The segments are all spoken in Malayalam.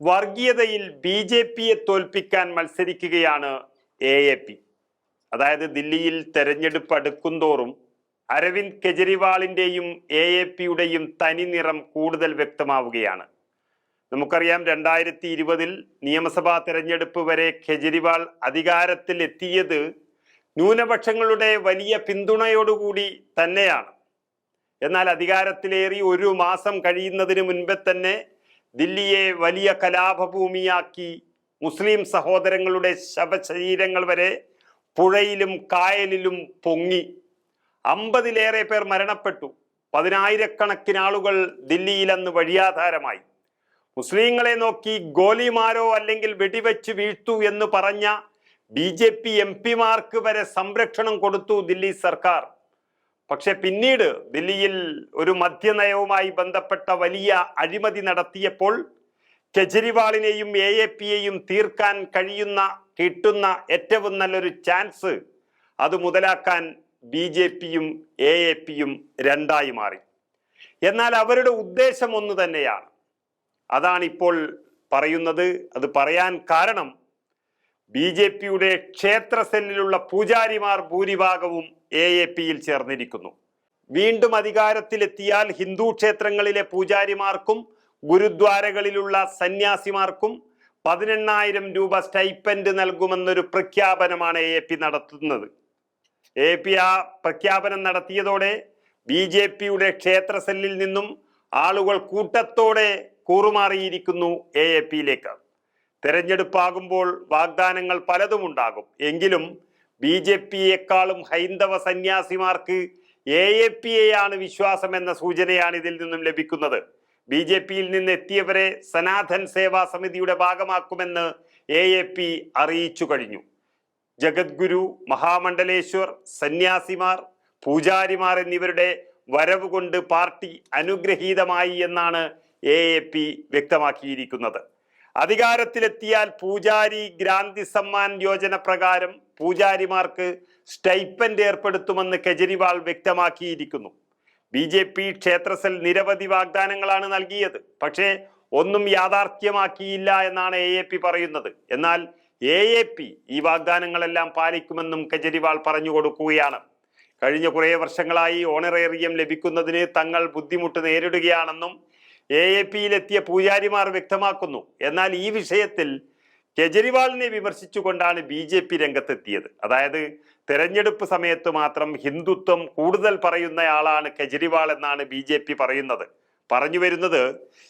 വർഗീയതയിൽ ബി ജെ പിയെ തോൽപ്പിക്കാൻ മത്സരിക്കുകയാണ് എ എ പി. അതായത് ദില്ലിയിൽ തെരഞ്ഞെടുപ്പ് അടുക്കുംതോറും അരവിന്ദ് കെജ്രിവാളിന്റെയും എ എ പിയുടെയും തനി നിറം കൂടുതൽ വ്യക്തമാവുകയാണ്. നമുക്കറിയാം രണ്ടായിരത്തി ഇരുപതിൽ നിയമസഭാ തെരഞ്ഞെടുപ്പ് വരെ കെജ്രിവാൾ അധികാരത്തിൽ എത്തിയത് ന്യൂനപക്ഷങ്ങളുടെ വലിയ പിന്തുണയോടുകൂടി തന്നെയാണ്. എന്നാൽ അധികാരത്തിലേറി ഒരു മാസം കഴിയുന്നതിന് മുൻപേ തന്നെ ദില്ലിയെ വലിയ കലാപഭൂമിയാക്കി മുസ്ലിം സഹോദരങ്ങളുടെ ശവശരീരങ്ങൾ വരെ പുഴയിലും കായലിലും പൊങ്ങി. അമ്പതിലേറെ പേർ മരണപ്പെട്ടു. പതിനായിരക്കണക്കിന് ആളുകൾ ദില്ലിയിൽ അന്ന് വഴിയാധാരമായി. മുസ്ലിങ്ങളെ നോക്കി ഗോലിമാരോ അല്ലെങ്കിൽ വെടിവെച്ച് വീഴ്ത്തു എന്ന് പറഞ്ഞ ബി ജെ പി എം പിമാർക്ക് വരെ സംരക്ഷണം കൊടുത്തു ദില്ലി സർക്കാർ. പക്ഷെ പിന്നീട് ദില്ലിയിൽ ഒരു മദ്യനയവുമായി ബന്ധപ്പെട്ട വലിയ അഴിമതി നടത്തിയപ്പോൾ കെജ്രിവാളിനെയും എ എ പിയെയും തീർക്കാൻ കഴിയുന്ന കിട്ടുന്ന ഏറ്റവും നല്ലൊരു ചാൻസ് അത് മുതലാക്കാൻ ബി ജെ പിയും എ എ പിയും രണ്ടായി മാറി. എന്നാൽ അവരുടെ ഉദ്ദേശം ഒന്ന് തന്നെയാണ്. അതാണ് ഇപ്പോൾ പറയുന്നത്. അത് പറയാൻ കാരണം ബി ജെ പിയുടെ ക്ഷേത്ര സെല്ലിലുള്ള പൂജാരിമാർ ഭൂരിഭാഗവും എ എ പിയിൽ ചേർന്നിരിക്കുന്നു. വീണ്ടും അധികാരത്തിലെത്തിയാൽ ഹിന്ദു ക്ഷേത്രങ്ങളിലെ പൂജാരിമാർക്കും ഗുരുദ്വാരകളിലുള്ള സന്യാസിമാർക്കും പതിനെണ്ണായിരം രൂപ സ്റ്റൈപ്പൻഡ് നൽകുമെന്നൊരു പ്രഖ്യാപനമാണ് എ പി നടത്തുന്നത്. എ പി ആ പ്രഖ്യാപനം നടത്തിയതോടെ ബി ജെ പിയുടെ ക്ഷേത്ര സെല്ലിൽ നിന്നും ആളുകൾ കൂട്ടത്തോടെ കൂറുമാറിയിരിക്കുന്നു എ എ പിയിലേക്ക്. തെരഞ്ഞെടുപ്പാകുമ്പോൾ വാഗ്ദാനങ്ങൾ പലതും ഉണ്ടാകും. എങ്കിലും ബി ജെ പിയെക്കാളും ഹൈന്ദവ സന്യാസിമാർക്ക് എ എ പിയെയാണ് വിശ്വാസം എന്ന സൂചനയാണ് ഇതിൽ നിന്നും ലഭിക്കുന്നത്. ബി ജെ പിയിൽ നിന്ന് എത്തിയവരെ സനാതൻ സേവാ സമിതിയുടെ ഭാഗമാക്കുമെന്ന് എ എ പി അറിയിച്ചു കഴിഞ്ഞു. ജഗദ്ഗുരു മഹാമണ്ഡലേശ്വർ സന്യാസിമാർ പൂജാരിമാർ എന്നിവരുടെ വരവ് കൊണ്ട് പാർട്ടി അനുഗ്രഹീതമായി എന്നാണ് എ വ്യക്തമാക്കിയിരിക്കുന്നത്. അധികാരത്തിലെത്തിയാൽ പൂജാരി ഗ്രാന്തി സമ്മാൻ യോജന പ്രകാരം പൂജാരിമാർക്ക് സ്റ്റൈപ്പൻഡ് ഏർപ്പെടുത്തുമെന്ന് കെജ്രിവാൾ വ്യക്തമാക്കിയിരിക്കുന്നു. ബി ജെ പി ക്ഷേത്രസെൽ നിരവധി വാഗ്ദാനങ്ങളാണ് നൽകിയത്. പക്ഷേ ഒന്നും യാഥാർത്ഥ്യമാക്കിയില്ല എന്നാണ് എ എ പി പറയുന്നത്. എന്നാൽ എ എ പി ഈ വാഗ്ദാനങ്ങളെല്ലാം പാലിക്കുമെന്നും കെജ്രിവാൾ പറഞ്ഞു കൊടുക്കുകയാണ്. കഴിഞ്ഞ കുറേ വർഷങ്ങളായി ഓണറേറിയം ലഭിക്കുന്നതിന് തങ്ങൾ ബുദ്ധിമുട്ട് നേരിടുകയാണെന്നും എ എ പിയിലെത്തിയ പൂജാരിമാർ വ്യക്തമാക്കുന്നു. എന്നാൽ ഈ വിഷയത്തിൽ കെജ്രിവാളിനെ വിമർശിച്ചുകൊണ്ടാണ് ബി ജെ പി രംഗത്തെത്തിയത്. അതായത് തെരഞ്ഞെടുപ്പ് സമയത്ത് മാത്രം ഹിന്ദുത്വം കൂടുതൽ പറയുന്ന ആളാണ് കെജ്രിവാൾ എന്നാണ് ബി ജെ പി പറയുന്നത്. പറഞ്ഞു വരുന്നത്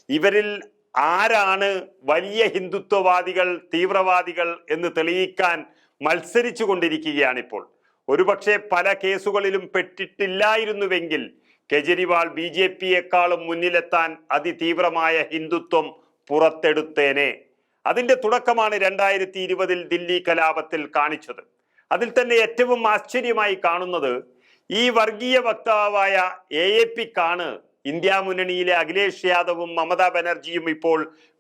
ഇവരിൽ ആരാണ് വലിയ ഹിന്ദുത്വവാദികൾ തീവ്രവാദികൾ എന്ന് തെളിയിക്കാൻ മത്സരിച്ചു കൊണ്ടിരിക്കുകയാണിപ്പോൾ ഒരുപക്ഷെ പല കേസുകളിലും പെട്ടിട്ടില്ലായിരുന്നുവെങ്കിൽ കെജ്രിവാൾ ബി ജെ പിയെക്കാളും മുന്നിലെത്താൻ അതിതീവ്രമായ ഹിന്ദുത്വം പുറത്തെടുത്തേനെ. അതിന്റെ തുടക്കമാണ് രണ്ടായിരത്തി ഇരുപതിൽ ദില്ലി കലാപത്തിൽ കാണിച്ചത്. അതിൽ തന്നെ ഏറ്റവും ആശ്ചര്യമായി കാണുന്നത് ഈ വർഗീയ വക്താവായ എ എ പിക്കാണ് ഇന്ത്യ മുന്നണിയിലെ അഖിലേഷ് യാദവും മമതാ ബാനർജിയും ഇപ്പോൾ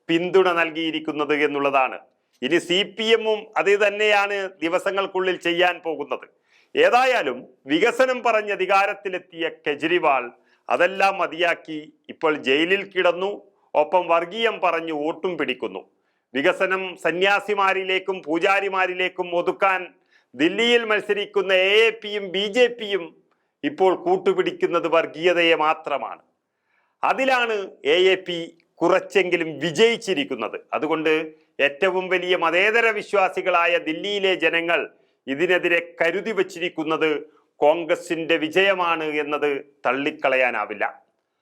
പിന്തുണ നൽകിയിരിക്കുന്നത് എന്നുള്ളതാണ്. ഇനി സി പി എമ്മും അത് തന്നെയാണ് ദിവസങ്ങൾക്കുള്ളിൽ ചെയ്യാൻ പോകുന്നത്. ഏതായാലും വികസനം പറഞ്ഞ് അധികാരത്തിലെത്തിയ കെജ്രിവാൾ അതെല്ലാം മതിയാക്കി ഇപ്പോൾ ജയിലിൽ കിടന്നു. ഒപ്പം വർഗീയം പറഞ്ഞു വോട്ടും പിടിക്കുന്നു. വികസനം സന്യാസിമാരിലേക്കും പൂജാരിമാരിലേക്കും ഒതുക്കാൻ ദില്ലിയിൽ മത്സരിക്കുന്ന എ എ പിയും ബി ജെ പിയും ഇപ്പോൾ കൂട്ടുപിടിക്കുന്നത് വർഗീയതയെ മാത്രമാണ്. അതിലാണ് എ എ പി കുറച്ചെങ്കിലും വിജയിച്ചിരിക്കുന്നത്. അതുകൊണ്ട് ഏറ്റവും വലിയ മതേതര വിശ്വാസികളായ ദില്ലിയിലെ ജനങ്ങൾ ഇതിനെതിരെ കരുതി വച്ചിരിക്കുന്നത് കോൺഗ്രസിന്റെ വിജയമാണ് എന്നത് തള്ളിക്കളയാനാവില്ല.